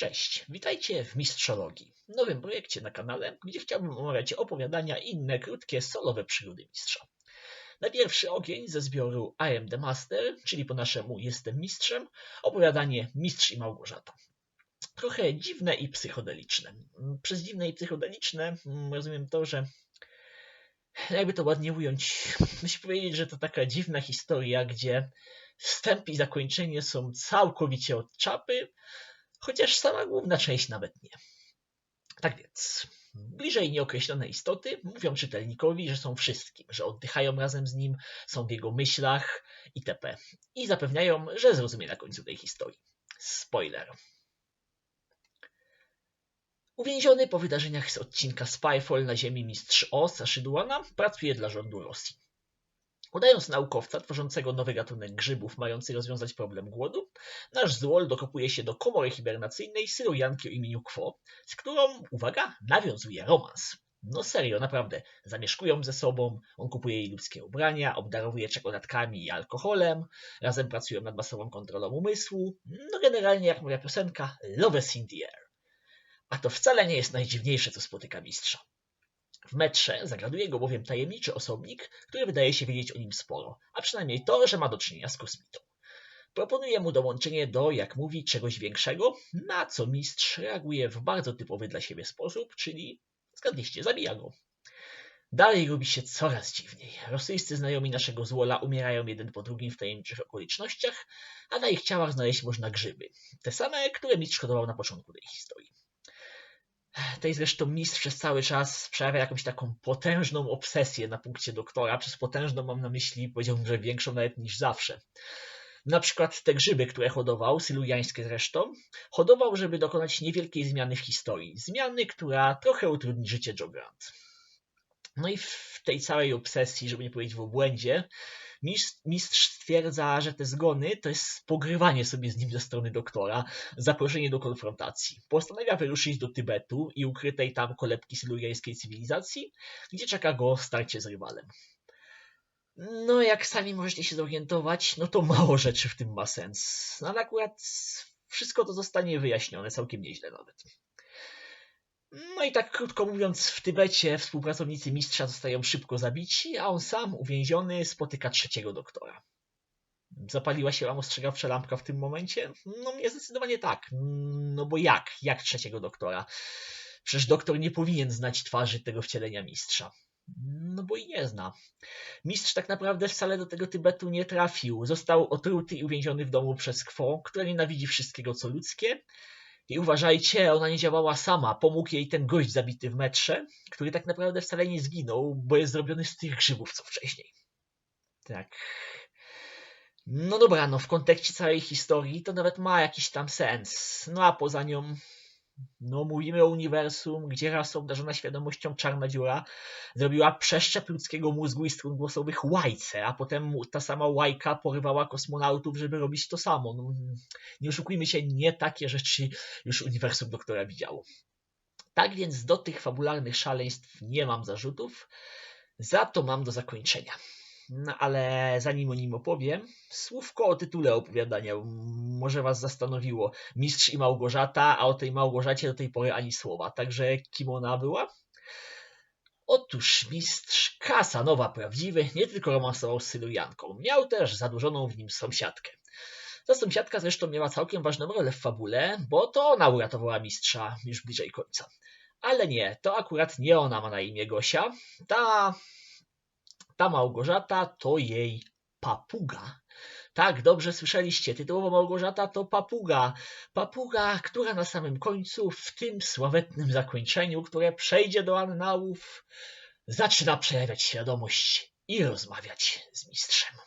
Cześć, witajcie w Mistrzologii, nowym projekcie na kanale, gdzie chciałbym omawiać opowiadania i inne krótkie, solowe przygody mistrza. Na pierwszy ogień ze zbioru I am the Master, czyli po naszemu Jestem Mistrzem, opowiadanie Mistrz i Małgorzata. Trochę dziwne i psychodeliczne. Przez dziwne i psychodeliczne mm, rozumiem to, że jakby to ładnie ująć, muszę powiedzieć, że to taka dziwna historia, gdzie wstęp i zakończenie są całkowicie od czapy, chociaż sama główna część nawet nie. Tak więc, bliżej nieokreślone istoty mówią czytelnikowi, że są wszystkim, że oddychają razem z nim, są w jego myślach itp. I zapewniają, że zrozumie na końcu tej historii. Spoiler. Uwięziony po wydarzeniach z odcinka Spyfall na ziemi mistrz Oz Szydłana pracuje dla rządu Rosji. Udając naukowca tworzącego nowy gatunek grzybów mający rozwiązać problem głodu, nasz złol dokopuje się do komory hibernacyjnej syrojanki o imieniu Kwo, z którą, uwaga, nawiązuje romans. No serio, naprawdę. Zamieszkują ze sobą, on kupuje jej ludzkie ubrania, obdarowuje czekoladkami i alkoholem, razem pracują nad masową kontrolą umysłu. No generalnie, jak moja piosenka, love is in the air. A to wcale nie jest najdziwniejsze, co spotyka mistrza. W metrze zagraduje go bowiem tajemniczy osobnik, który wydaje się wiedzieć o nim sporo, a przynajmniej to, że ma do czynienia z kosmitą. Proponuje mu dołączenie do, jak mówi, czegoś większego, na co mistrz reaguje w bardzo typowy dla siebie sposób, czyli zgadliście, zabija go. Dalej robi się coraz dziwniej. Rosyjscy znajomi naszego złola umierają jeden po drugim w tajemniczych okolicznościach, a na ich ciałach znaleźć można grzyby. Te same, które mistrz hodował na początku tej historii. Tej zresztą mistrz przez cały czas przejawia jakąś taką potężną obsesję na punkcie doktora. Przez potężną mam na myśli, powiedziałbym, że większą nawet niż zawsze. Na przykład te grzyby, które hodował, sylujańskie zresztą, hodował, żeby dokonać niewielkiej zmiany w historii. Zmiany, która trochę utrudni życie Joe Grant. No i w tej całej obsesji, żeby nie powiedzieć w obłędzie, Mistrz, stwierdza, że te zgony to jest pogrywanie sobie z nim ze strony doktora, zaproszenie do konfrontacji. Postanawia wyruszyć do Tybetu i ukrytej tam kolebki sylujańskiej cywilizacji, gdzie czeka go starcie z rywalem. No, jak sami możecie się zorientować, no to mało rzeczy w tym ma sens. No, ale akurat wszystko to zostanie wyjaśnione całkiem nieźle nawet. No i tak krótko mówiąc, w Tybecie współpracownicy mistrza zostają szybko zabici, a on sam, uwięziony, spotyka trzeciego doktora. Zapaliła się wam ostrzegawcza lampka w tym momencie? No mnie zdecydowanie tak. No bo jak? Jak trzeciego doktora? Przecież doktor nie powinien znać twarzy tego wcielenia mistrza. No bo i nie zna. Mistrz tak naprawdę wcale do tego Tybetu nie trafił. Został otruty i uwięziony w domu przez Kwo, która nienawidzi wszystkiego co ludzkie i uważajcie, ona nie działała sama. Pomógł jej ten gość zabity w metrze, który tak naprawdę wcale nie zginął, bo jest zrobiony z tych grzybów co wcześniej. Tak. No dobra, no w kontekście całej historii to nawet ma jakiś tam sens. No a poza nią no, mówimy o uniwersum, gdzie rasa obdarzona świadomością czarna dziura zrobiła przeszczep ludzkiego mózgu i strun głosowych łajce, a potem ta sama łajka porywała kosmonautów, żeby robić to samo. No, nie oszukujmy się, nie takie rzeczy już uniwersum doktora widziało. Tak więc do tych fabularnych szaleństw nie mam zarzutów, za to mam do zakończenia. No ale zanim o nim opowiem, słówko o tytule opowiadania może Was zastanowiło. Mistrz i Małgorzata, a o tej Małgorzacie do tej pory ani słowa. Także kim ona była? Otóż mistrz Kasanowa prawdziwy nie tylko romansował z Sylujanką, miał też zadłużoną w nim sąsiadkę. Ta sąsiadka zresztą miała całkiem ważną rolę w fabule, bo to ona uratowała mistrza już bliżej końca. Ale nie, to akurat nie ona ma na imię Gosia. Ta ta Małgorzata to jej papuga. Tak, dobrze słyszeliście. Tytułowo Małgorzata to papuga. Papuga, która na samym końcu, w tym sławetnym zakończeniu, które przejdzie do annałów, zaczyna przejawiać świadomość i rozmawiać z mistrzem.